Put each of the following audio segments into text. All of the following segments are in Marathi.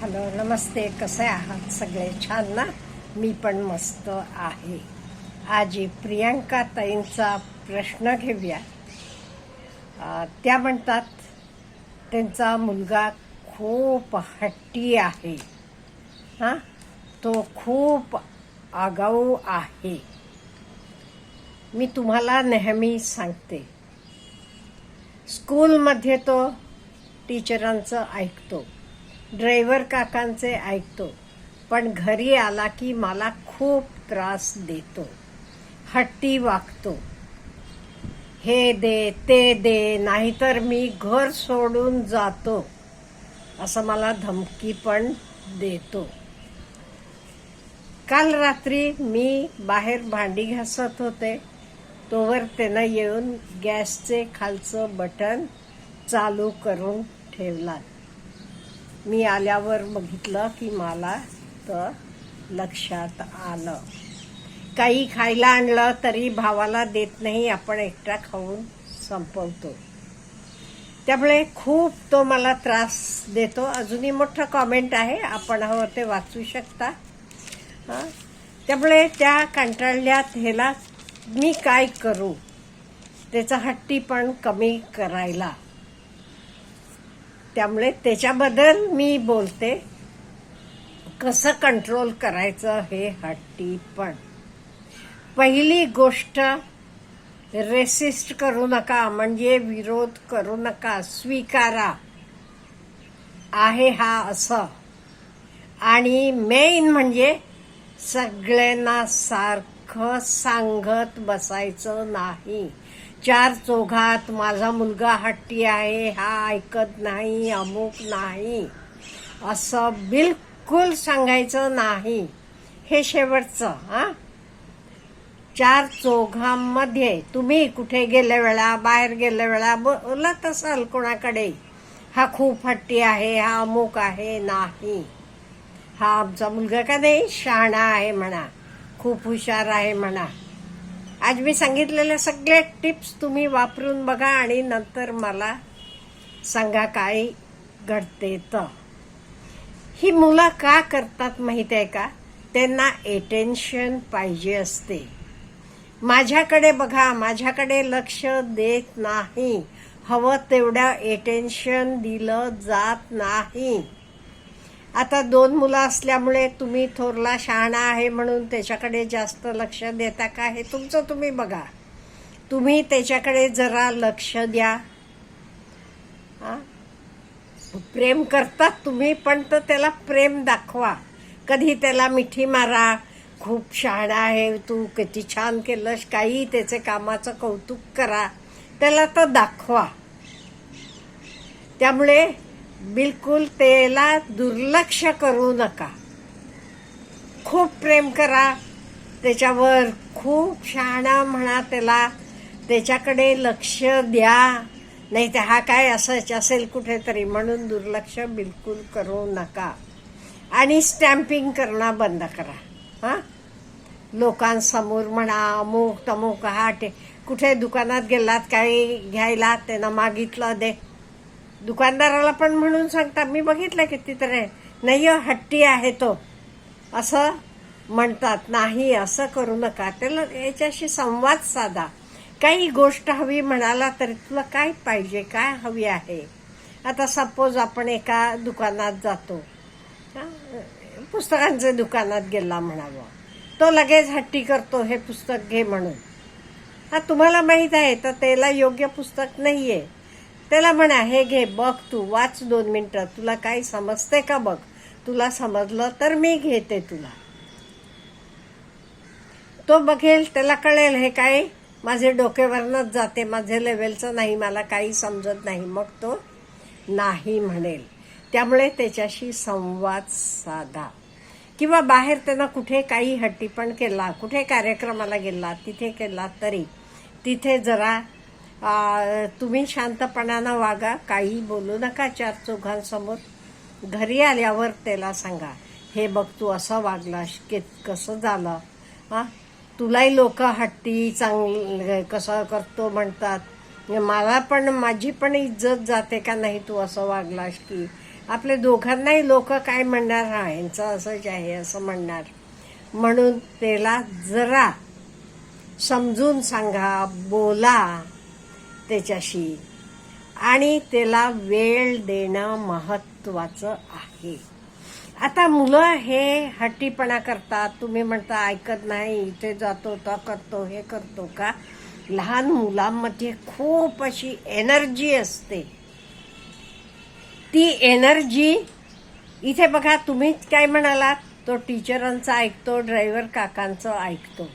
हॅलो नमस्ते कसे आहात सगळे? छान ना? मी पण मस्त आहे. आज प्रियांका ताईंचा प्रश्न घेऊया. त्या म्हणतात त्यांचा मुलगा खूप हट्टी आहे. हां? तो खूप आगाऊ आहे. मी तुम्हाला नेहमी सांगते. स्कूलमध्ये तो टीचरांचं ऐकतो. ड्रायव्हर काकांचे ऐकतो पण घरी आला की मला खूप त्रास देतो. हट्टी वागतो. हे दे ते दे नाहीतर मी घर सोडून जातो असं मला धमकी पण देतो. काल रात्री मी बाहेर भांडी घासत होते. तोवर त्यानं येऊन गॅसचे खालचं बटन चालू करून ठेवला. मी आल्यावर बघितलं की मला तर लक्षात आलं. काही खायला आणलं तरी भावाला देत नाही आपण एकटा खाऊन संपवतो. त्यामुळे खूप तो मला त्रास देतो. अजूनही मोठं कॉमेंट आहे. आपण हवं ते वाचू शकता. त्यामुळे त्या कंटाळल्यात ह्याला मी काय करू? त्याचा हट्टी पण कमी करायला. त्यामुळे त्याच्याबद्दल मी बोलते. कसं कंट्रोल करायचं हे हट्टी पण. पहिली गोष्ट रेसिस्ट करू नका म्हणजे विरोध करू नका स्वीकारा. आहे हा असं. आणि मेन म्हणजे सगळ्यांना सारखं सांगत बसायचं नाही. चार चौघात माझा मुलगा हट्टी आहे हा ऐकत नाही अमुक नाही. असं बिलकुल सांगायचं नाही. हे शेवटचं हा? चार चौघांमध्ये तुम्ही कुठे गेल्या वेळा बाहेर गेल्या वेळा बोलत असाल कोणाकडे? हा खूप हट्टी आहे हा अमुक आहे नाही. हा आमचा मुलगा का नाही? शहाणा आहे म्हणा. खूप हुशार आहे म्हणा. आज मी सांगितलेल्या सगळ्या टिप्स तुम्ही वापरून बघा आणि नंतर मला सांगा काय घडते तर. ही मुलं का करतात माहीत आहे का? त्यांना एटेन्शन पाहिजे असते. माझ्याकडे बघा माझ्याकडे लक्ष देत नाही. हवं तेवढं एटेन्शन दिलं जात नाही. आता दोन मुलं असल्यामुळे तुम्ही थोरला शहाणा आहे म्हणून त्याच्याकडे जास्त लक्ष देता का हे तुमचं तुम्ही बघा. तुम्ही त्याच्याकडे जरा लक्ष द्या. प्रेम करतात तुम्ही पण तर त्याला प्रेम दाखवा. कधी त्याला मिठी मारा खूप शहाणा आहे तू किती छान केलंस काही त्याचे कामाचं कौतुक करा. त्याला तर दाखवा. त्यामुळे बिलकुल त्याला दुर्लक्ष करू नका. खूप प्रेम करा. त्याच्यावर खूप शहाणा म्हणा त्याला. त्याच्याकडे लक्ष द्या. नाही तर हा काय असंच असेल कुठेतरी. म्हणून दुर्लक्ष बिलकुल करू नका. आणि स्टॅम्पिंग करणं बंद करा. हां? लोकांसमोर म्हणा अमुक तमुक हा ते. कुठे दुकानात गेलात काही घ्यायला त्यांना मागितलं दे. दुकानदाराला पण म्हणून सांगता मी बघितलं कितीतरी नाही हो, हट्टी आहे तो. असं म्हणतात. नाही असं करू नका. त्याला याच्याशी संवाद साधा. काही गोष्ट हवी म्हणाला तरी तुला काय पाहिजे काय हवी आहे? आता सपोज आपण एका दुकानात जातो. पुस्तकांचे पुस्तकांच्या दुकानात गेला म्हणावं. तो लगेच हट्टी करतो हे पुस्तक घे म्हणून. हा तुम्हाला माहीत आहे तर त्याला योग्य पुस्तक नाही आहे त्याला म्हणा हे घे बघ तू वाच दोन मिनिटं. तुला काही समजते का बघ? तुला समजलं तर मी घेते तुला. तो बघेल त्याला कळेल हे काय? माझे डोक्यावरनच जाते. माझे लेवलचं नाही मला काही समजत नाही. मग तो नाही म्हणेल. त्यामुळे त्याच्याशी संवाद साधा. किंवा बाहेर त्यांना कुठे काही हट्टीपण केला कुठे कार्यक्रमाला गेला तिथे केला तरी तिथे जरा तुम्ही शांतपणानं वागा काही बोलू नका चार चौघांसमोर. घरी आल्यावर त्याला सांगा हे बघ तू असं वागलास की कसं झालं? हां तुलाही लोक हट्टी चांगलं कसं करतो म्हणतात. मला पण माझी पण इज्जत जाते का नाही तू असं वागलास की? आपले दोघांनाही लोक काय म्हणणार? हा यांचं असंच आहे असं म्हणणार. म्हणून त्याला जरा समजून सांगा बोला. त्याच्याशी. आणि त्याला वेळ देणं महत्वाचं आहे. आता मुलं हे हट्टीपणा करतात. तुम्ही म्हणता ऐकत नाही. इथे जातो तो करतो हे करतो का? लहान मुलांमध्ये खूप अशी एनर्जी असते. ती एनर्जी इथे बघा तुम्ही काय म्हणालात? तो टीचरांचं ऐकतो ड्रायव्हर काकांचं ऐकतो.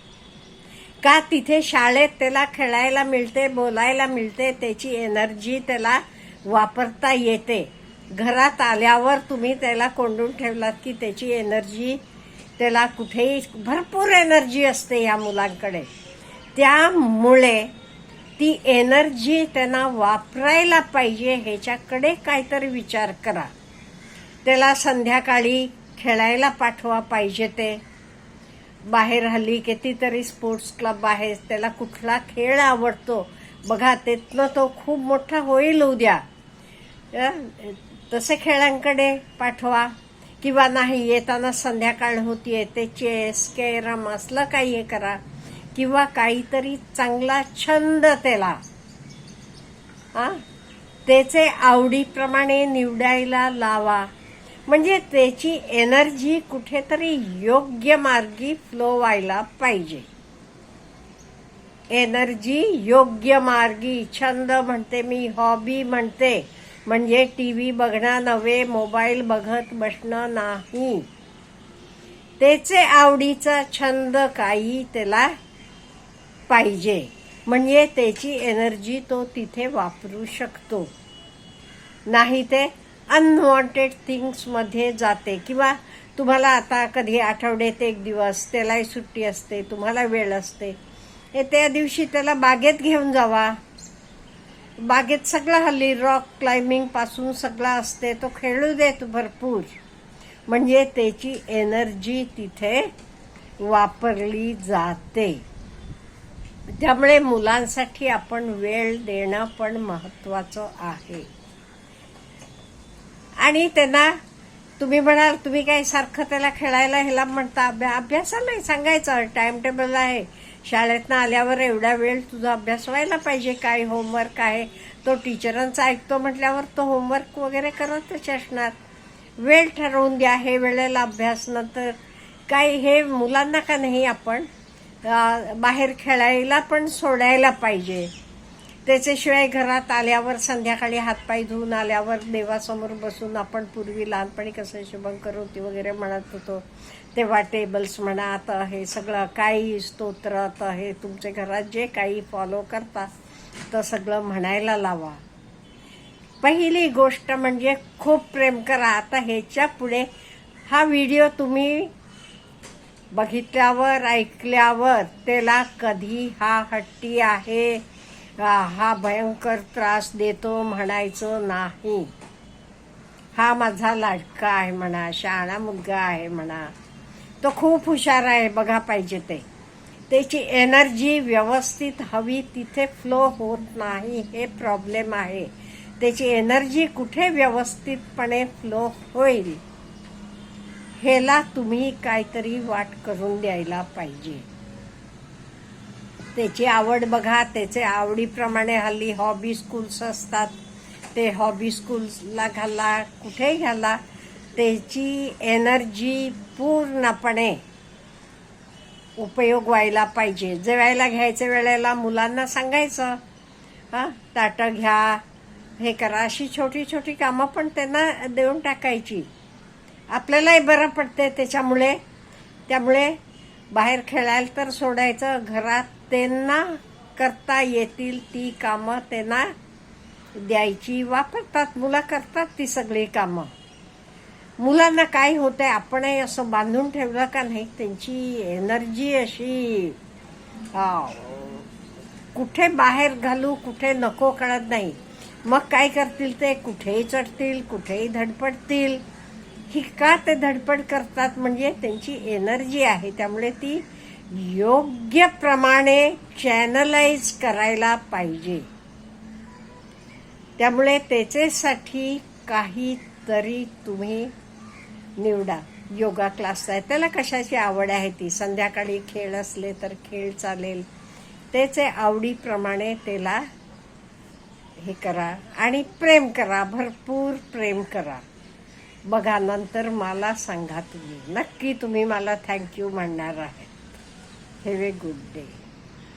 का तिथे शाळेत त्याला खेळायला मिळते बोलायला मिळते त्याची एनर्जी त्याला वापरता येते. घरात आल्यावर तुम्ही त्याला कोंडून ठेवलात की त्याची एनर्जी त्याला कुठेही भरपूर एनर्जी असते या मुलांकडे. त्यामुळे ती एनर्जी त्यांना वापरायला पाहिजे ह्याच्याकडे काहीतरी विचार करा. त्याला संध्याकाळी खेळायला पाठवा पाहिजे ते. बाहेर हल्ली कितीतरी स्पोर्ट्स क्लब आहे त्याला कुठला खेळ आवडतो? बघा तिथनं तो खूप मोठा होईल उद्या. तसे खेळांकडे पाठवा. किंवा नाही येताना संध्याकाळ होतीये ते चेस कॅरम असलं काही हे करा. किंवा काहीतरी चांगला छंद त्याला. हा? त्याचे आवडीप्रमाणे निवडायला लावा. म्हणजे त्याची एनर्जी कुठेतरी योग्य मार्गी फ्लो व्हायला पाहिजे. एनर्जी योग्य मार्गी छंद म्हणते मी हॉबी म्हणते. म्हणजे टी व्ही बघणं नव्हे मोबाईल बघत बसणं नाही. त्याचे आवडीचा छंद काही त्याला पाहिजे. म्हणजे त्याची एनर्जी तो तिथे वापरू शकतो. नाही ते अनवॉन्टेड थिंग्समध्ये जाते. किंवा तुम्हाला आता कधी आठवड्यात एक दिवस त्यालाही सुट्टी असते तुम्हाला वेळ असते. हे त्या दिवशी त्याला बागेत घेऊन जावा. बागेत सगळा हल्ली रॉक क्लाइम्बिंगपासून असते तो खेळू देत भरपूर. म्हणजे त्याची एनर्जी तिथे वापरली जाते. त्यामुळे मुलांसाठी आपण वेळ देणं पण महत्त्वाचं आहे. आणि त्यांना तुम्ही म्हणाल तुम्ही काय सारखं त्याला खेळायला ह्याला म्हणता अभ्या अभ्यासाला सांगायचं. टाइम टेबल आहे. शाळेतनं आल्यावर एवढा वेळ तुझा अभ्यास व्हायला पाहिजे. काय होमवर्क आहे? तो टीचरांचा ऐकतो म्हटल्यावर तो होमवर्क वगैरे करतच असणार. वेळ ठरवून द्या. हे वेळेला अभ्यास नंतर काय हे मुलांना का नाही आपण बाहेर खेळायला पण सोडायला पाहिजे. त्याच्याशिवाय घरात आल्यावर संध्याकाळी हातपाय धुवून आल्यावर देवासमोर बसून आपण पूर्वी लहानपणी कसं शुभंकर होती वगैरे म्हणत होतो तेव्हा टेबल्स म्हणा आता हे सगळं काही स्तोत्र आता हे तुमच्या घरात जे काही फॉलो करता तर सगळं म्हणायला लावा. पहिली गोष्ट म्हणजे खूप प्रेम करा. आता ह्याच्या पुढे हा व्हिडिओ तुम्ही बघितल्यावर ऐकल्यावर त्याला कधी हा हट्टी आहे? हा हा भयंकर त्रास देतो म्हणायचं नाही. हा माझा लाडका आहे म्हणा शहाणा मुलगा आहे म्हणा. तो खूप हुशार आहे बघा पाहिजे ते. त्याची एनर्जी व्यवस्थित हवी तिथे फ्लो होत नाही हे प्रॉब्लेम आहे. त्याची एनर्जी कुठे व्यवस्थितपणे फ्लो होईल ह्याला तुम्ही काहीतरी वाट करून द्यायला पाहिजे. त्याची आवड बघा त्याचे आवडीप्रमाणे हल्ली हॉबी स्कूल्स असतात. ते हॉबी स्कूल्सला घाला कुठेही घाला त्याची एनर्जी पूर्णपणे उपयोग व्हायला पाहिजे. जेवायला घ्यायच्या वेळेला मुलांना सांगायचं हां ताटं घ्या हे करा अशी छोटी छोटी कामं पण त्यांना देऊन टाकायची. आपल्यालाही बरं पडते त्याच्यामुळे. त्यामुळे बाहेर खेळायला तर सोडायचं घरात त्यांना करता येतील ती कामं त्यांना द्यायची वापरतात मुलं करतात ती सगळी कामं. मुलांना काय होतंय आपणही असं बांधून ठेवलं का नाही त्यांची एनर्जी अशी कुठे बाहेर घालू कुठे नको कळत नाही. मग काय करतील ते? कुठेही चढतील कुठेही धडपडतील. ही का ते धडपड करतात? म्हणजे त्यांची एनर्जी आहे त्यामुळे ती योग्य प्रमाणे चॅनलाइज करायला पाहिजे. त्यामुळे त्याच्यासाठी काहीतरी तुम्ही निवडा. योगा क्लास आहे. त्याला कशाची आवड आहे ती? संध्याकाळी खेळ असले तर खेळ चालेल. त्याचे आवडीप्रमाणे त्याला हे करा आणि प्रेम करा. भरपूर प्रेम करा. बघा नंतर मला सांगा तुम्ही. नक्की तुम्ही मला थँक्यू म्हणणार आहे. Have a good day.